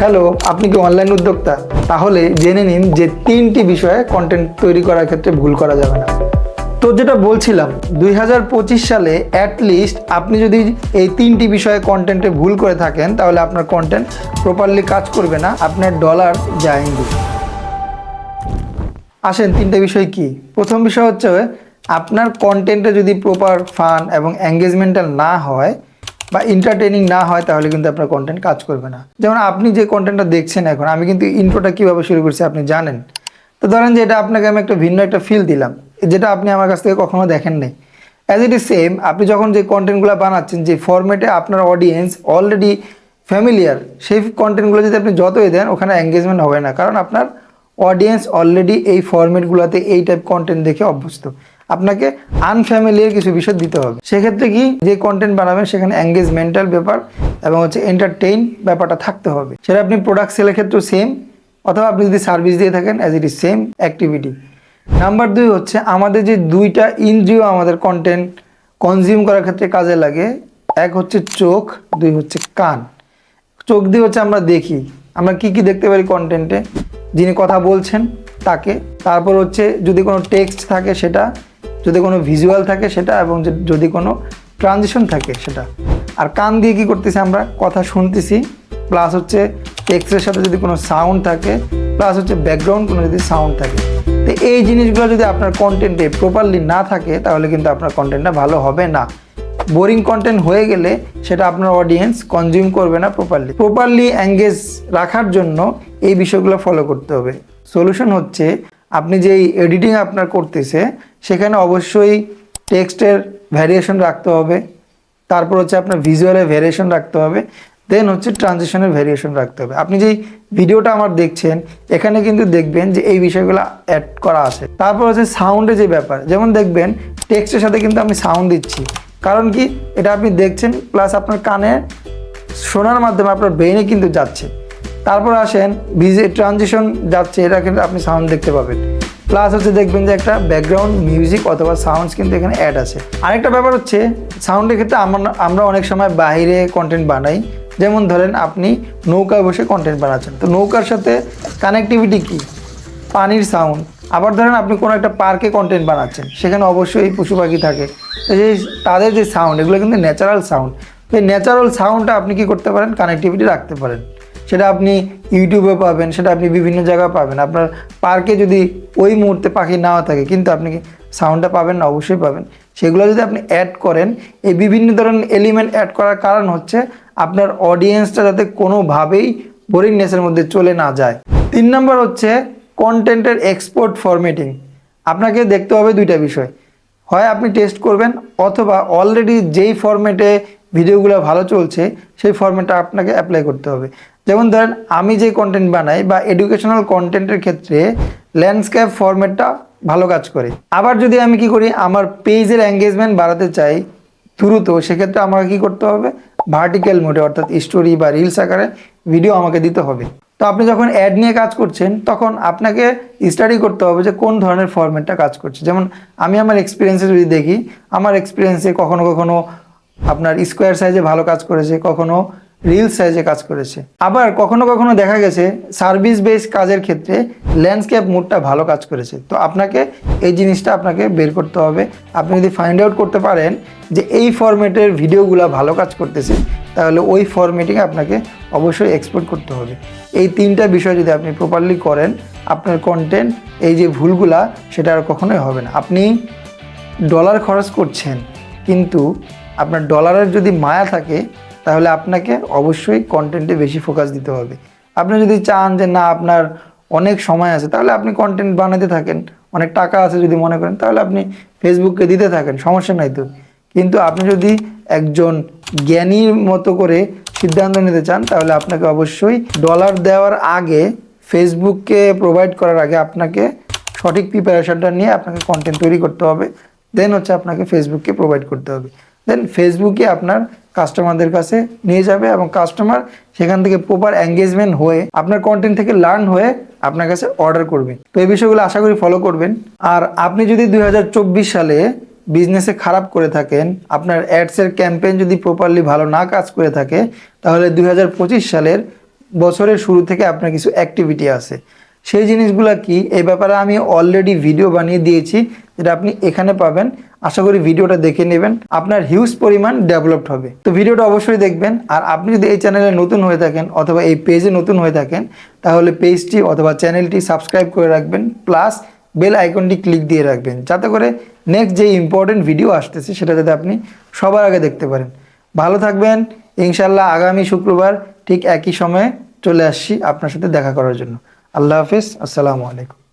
Hello, আপনি কি online উদ্যোক্তা? তাহলে জেনে নিন যে তিনটি বিষয়ে কন্টেন্ট তৈরি করার ক্ষেত্রে ভুল করা যাবে না। তো যেটা বলছিলাম, দুই হাজার পঁচিশ সালে অ্যাটলিস্ট আপনি যদি এই তিনটি বিষয়ে কন্টেন্টে ভুল করে থাকেন, তাহলে আপনার কন্টেন্ট প্রপারলি কাজ করবে না, আপনার ডলার যায়নি। আসেন, তিনটে বিষয় কি? প্রথম বিষয় হচ্ছে, আপনার কন্টেন্টে যদি প্রপার ফান এবং এঙ্গেজমেন্টাল না হয় বা এন্টারটেনিং না হয়, তাহলে কিন্তু আপনার কন্টেন্ট কাজ করবে না। যেমন আপনি যে কন্টেন্টটা দেখছেন এখন, আমি কিন্তু ইন্ট্রোটা কীভাবে শুরু করছি আপনি জানেন। তো ধরেন যে এটা আপনাকে আমি একটা ভিন্ন একটা ফিল দিলাম, যেটা আপনি আমার কাছ থেকে কখনো দেখেন নাই। অ্যাজ ইট ইজ সেম আপনি যখন যে কন্টেন্টগুলো বানাচ্ছেন, যে ফরম্যাটে আপনার অডিয়েন্স অলরেডি ফ্যামিলিয়ার সেই কন্টেন্টগুলো যদি আপনি যতই দেন, ওখানে এঙ্গেজমেন্ট হবে না। কারণ আপনার অডিয়েন্স অলরেডি এই ফরম্যাটগুলোতে এই টাইপ কন্টেন্ট দেখে অভ্যস্ত। আপনাকে আনফ্যামিলিয়ার কিছু বিষয় দিতে হবে। সেক্ষেত্রে কি? যে কন্টেন্ট বানাবেন, সেখানে এঙ্গেজমেন্টাল ব্যাপার এবং হচ্ছে এন্টারটেইন ব্যাপারটা থাকতে হবে। সেটা আপনি প্রোডাক্ট সেলের ক্ষেত্রেও সেম অথবা আপনি যদি সার্ভিস দিয়ে থাকেন as it is same activity number দুই হচ্ছে, আমাদের যে দুইটা ইন্দ্রিয় আমাদের কন্টেন্ট কনজিউম করার ক্ষেত্রে কাজে লাগে, এক হচ্ছে চোখ, দুই হচ্ছে কান। চোখ দিয়ে হচ্ছে আমরা দেখি। আমরা কি কি দেখতে পারি কন্টেন্টে যিনি কথা বলছেন তাকে। তারপর হচ্ছে যদি কোনো টেক্সট থাকে সেটা, যদি কোনো ভিজুয়াল থাকে সেটা এবং যদি কোনো ট্রানজিশন থাকে সেটা। আর কান দিয়ে কী করতেছি আমরা? কথা শুনতেছি। প্লাস হচ্ছে টেক্সটের সাথে যদি কোনো সাউন্ড থাকে প্লাস হচ্ছে ব্যাকগ্রাউন্ড কোনো যদি সাউন্ড থাকে। তো এই জিনিসগুলো যদি আপনার কন্টেন্টে প্রপারলি না থাকে, তাহলে কিন্তু আপনার কন্টেন্টটা ভালো হবে না। বোরিং কন্টেন্ট হয়ে গেলে সেটা আপনার অডিয়েন্স কনজিউম করবে না প্রপারলি প্রপারলি অ্যাঙ্গেজ রাখার জন্য এই বিষয়গুলো ফলো করতে হবে। সলিউশন হচ্ছে, আপনি যেই এডিটিং আপনার করতেছে, সেখানে অবশ্যই টেক্সটের ভ্যারিয়েশন রাখতে হবে। তারপর হচ্ছে আপনার ভিজুয়ালের ভ্যারিয়েশন রাখতে হবে। দেন হচ্ছে ট্রানজিশনের ভ্যারিয়েশন রাখতে হবে। আপনি যেই ভিডিওটা আমার দেখছেন, এখানে কিন্তু দেখবেন যে এই বিষয়গুলো অ্যাড করা আছে। তারপর হচ্ছে সাউন্ডে যে ব্যাপার, যেমন দেখবেন টেক্সটের সাথে কিন্তু আমি সাউন্ড দিচ্ছি। কারণ কি? এটা আপনি দেখছেন প্লাস আপনার কানে শোনার মাধ্যমে আপনার ব্রেনে কিন্তু যাচ্ছে। তারপর আসেন ভিজে ট্রানজিশন যাচ্ছে, এটা কিন্তু আপনি সাউন্ড দেখতে পাবেন। প্লাস হচ্ছে দেখবেন যে একটা ব্যাকগ্রাউন্ড মিউজিক অথবা সাউন্ডস কিন্তু এখানে অ্যাড আছে। আরেকটা ব্যাপার হচ্ছে সাউন্ডের ক্ষেত্রে আমরা অনেক সময় বাইরে কন্টেন্ট বানাই। যেমন ধরেন, আপনি নৌকায় বসে কন্টেন্ট বানাচ্ছেন। তো নৌকার সাথে কানেক্টিভিটি কি? পানির সাউন্ড আবার ধরেন আপনি কোনো একটা পার্কে কন্টেন্ট বানাচ্ছেন, সেখানে অবশ্যই পশু পাখি থাকে। যে তাদের যে সাউন্ড এগুলো কিন্তু ন্যাচারাল সাউন্ড এই ন্যাচারাল সাউন্ডটা আপনি কি করতে পারেন? কানেক্টিভিটি রাখতে পারেন। সেটা আপনি ইউটিউবে পাবেন, সেটা আপনি বিভিন্ন জায়গায় পাবেন। আপনার পার্কে যদি ওই মুহূর্তে পাখি নাও থাকে, কিন্তু আপনি কি সাউন্ডটা পাবেন? না অবশ্যই পাবেন। সেগুলো যদি আপনি অ্যাড করেন, এই বিভিন্ন ধরনের এলিমেন্ট অ্যাড করার কারণ হচ্ছে আপনার অডিয়েন্সটা যাতে কোনোভাবেই বোরিংনেসের মধ্যে চলে না যায়। তিন নম্বর হচ্ছে কন্টেন্টের এক্সপোর্ট ফরম্যাটিং আপনাকে দেখতে হবে দুইটা বিষয়। হয় আপনি টেস্ট করবেন, অথবা অলরেডি যেই ফরম্যাটে ভিডিওগুলো ভালো চলছে, সেই ফরম্যাটটা আপনাকে অ্যাপ্লাই করতে হবে। যেমন ধরেন, আমি যে কন্টেন্ট বানাই বা এডুকেশনাল কন্টেন্টের ক্ষেত্রে ল্যান্ডস্কেপ ফরম্যাটটা ভালো কাজ করে। আবার যদি আমি কি করি, আমার পেজের এঙ্গেজমেন্ট বাড়াতে চাই দ্রুত, সেক্ষেত্রে আমাকে কি করতে হবে? ভার্টিক্যাল মোডে অর্থাৎ স্টোরি বা রিলস আকারে ভিডিও আমাকে দিতে হবে। তো আপনি যখন অ্যাড নিয়ে কাজ করছেন, তখন আপনাকে স্টাডি করতে হবে যে কোন ধরনের ফরম্যাটটা কাজ করছে। যেমন আমি আমার এক্সপিরিয়েন্সে যদি দেখি, আমার এক্সপিরিয়েন্সে কখনো কখনো আপনার স্কোয়ার সাইজে ভালো কাজ করেছে, কখনো রিল সাইজে কাজ করেছে। আবার কখনো কখনো দেখা গেছে সার্ভিস বেস কাজের ক্ষেত্রে ল্যান্ডস্কেপ মুডটা ভালো কাজ করেছে। তো আপনাকে এই জিনিসটা আপনাকে বের করতে হবে। আপনি যদি ফাইন্ড আউট করতে পারেন যে এই ফরম্যাটের ভিডিওগুলো ভালো কাজ করতেছে তাহলে ওই ফরম্যাটিং আপনাকে অবশ্যই এক্সপোর্ট করতে হবে। এই তিনটা বিষয় যদি আপনি প্রপারলি করেন, আপনার কন্টেন্ট এই যে ভুলগুলা, সেটা আর কখনোই হবে না। আপনি ডলার খরচ করছেন, কিন্তু আপনার ডলারের যদি মায়া থাকে, তাহলে আপনাকে অবশ্যই কন্টেন্টে বেশি ফোকাস দিতে হবে। আপনি যদি চান যে না, আপনার অনেক সময় আছে, তাহলে আপনি কন্টেন্ট বানাতে থাকেন। অনেক টাকা আছে যদি মনে করেন, তাহলে আপনি ফেসবুককে দিতে থাকেন, সমস্যা নাই তো। কিন্তু আপনি যদি একজন জ্ঞানীর মতো করে সিদ্ধান্ত নিতে চান, তাহলে আপনাকে অবশ্যই ডলার দেওয়ার আগে ফেসবুককে প্রোভাইড করার আগে আপনাকে সঠিক প্রিপারেশনটা নিয়ে আপনাকে কন্টেন্ট তৈরি করতে হবে। দেন হচ্ছে আপনাকে ফেসবুককে প্রোভাইড করতে হবে। দেন ফেসবুকে আপনার কাস্টমারদের কাছে নিয়ে যাবে এবং কাস্টমার সেখান থেকে প্রপার এঙ্গেজমেন্ট হয়ে আপনার কন্টেন্ট থেকে লার্ন হয়ে আপনার কাছে অর্ডার করবেন তো এই বিষয়গুলো আশা করি ফলো করবেন। আর আপনি যদি দু হাজার চব্বিশ সালে বিজনেসে খারাপ করে থাকেন, আপনার অ্যাডসের ক্যাম্পেইন যদি প্রপারলি ভালো না কাজ করে থাকে, তাহলে দুই হাজার পঁচিশ সালের বছরের শুরু থেকে আপনার কিছু অ্যাক্টিভিটি আছে। সেই জিনিসগুলো কি? এই ব্যাপারে আমি অলরেডি ভিডিও বানিয়ে দিয়েছি, যেটা আপনি এখানে পাবেন। আশা করি ভিডিওটা দেখে নেবেন। আপনার হিউজ পরিমাণ ডেভেলপড হবে। তো ভিডিওটা অবশ্যই দেখবেন। আর আপনি যদি এই চ্যানেলে নতুন হয়ে থাকেন, অথবা এই পেজে নতুন হয়ে থাকেন, তাহলে পেজটি অথবা চ্যানেলটি সাবস্ক্রাইব করে রাখবেন প্লাস বেল আইকনটি ক্লিক দিয়ে রাখবেন, যাতে করে নেক্সট যে ইম্পর্টেন্ট ভিডিও আসতেছে, সেটা যাতে আপনি সবার আগে দেখতে পারেন। ভালো থাকবেন ইনশাল্লাহ আগামী শুক্রবার ঠিক একই সময়ে চলে আসছি আপনার সাথে দেখা করার জন্য। আল্লাহ হাফিজ, আসসালামু আলাইকুম।